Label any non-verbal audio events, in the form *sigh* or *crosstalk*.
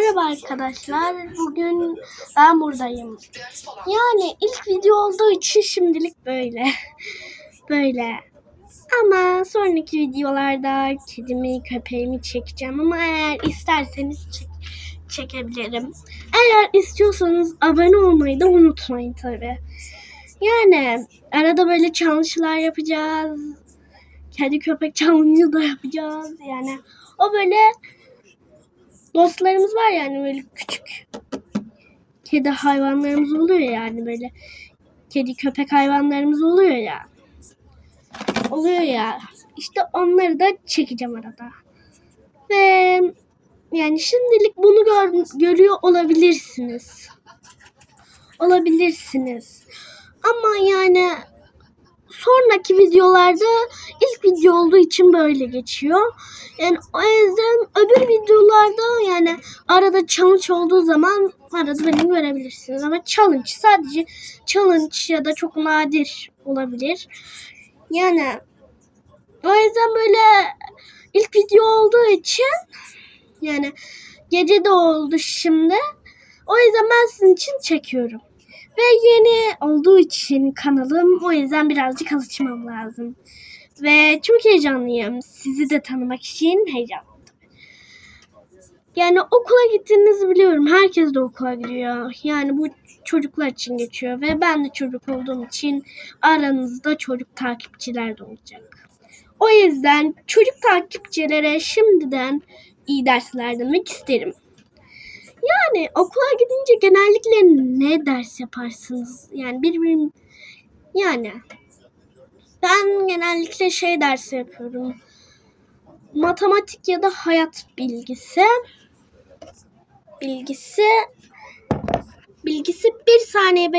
Merhaba arkadaşlar. Bugün ben buradayım. Yani ilk video olduğu için şimdilik böyle. *laughs* Böyle. Ama sonraki videolarda kedimi, köpeğimi çekeceğim. Ama eğer isterseniz çek- çekebilirim. Eğer istiyorsanız abone olmayı da unutmayın tabi. Yani arada böyle challenge'lar yapacağız. Kedi köpek *laughs* challenge'ı da yapacağız. Yani o böyle dostlarımız var yani böyle küçük kedi hayvanlarımız oluyor yani böyle kedi köpek hayvanlarımız oluyor ya. Oluyor ya. İşte onları da çekeceğim arada. Ve yani şimdilik bunu gör, görüyor olabilirsiniz. Olabilirsiniz. Ama yani sonraki videolarda ilk video olduğu için böyle geçiyor. Yani o yüzden öbür videolarda yani arada challenge olduğu zaman arada beni görebilirsiniz. Ama challenge sadece challenge ya da çok nadir olabilir. Yani o yüzden böyle ilk video olduğu için yani gece de oldu şimdi. O yüzden ben sizin için çekiyorum. Ve yeni olduğu için kanalım o yüzden birazcık alışmam lazım. Ve çok heyecanlıyım. Sizi de tanımak için heyecanlıyım. Yani okula gittiğinizi biliyorum. Herkes de okula gidiyor. Yani bu çocuklar için geçiyor. Ve ben de çocuk olduğum için aranızda çocuk takipçiler de olacak. O yüzden çocuk takipçilere şimdiden iyi dersler demek isterim. Yani okula gidince genellikle ne ders yaparsınız? Yani birbirim yani ben genellikle şey dersi yapıyorum. Matematik ya da hayat bilgisi. Bilgisi bilgisi bir saniye bek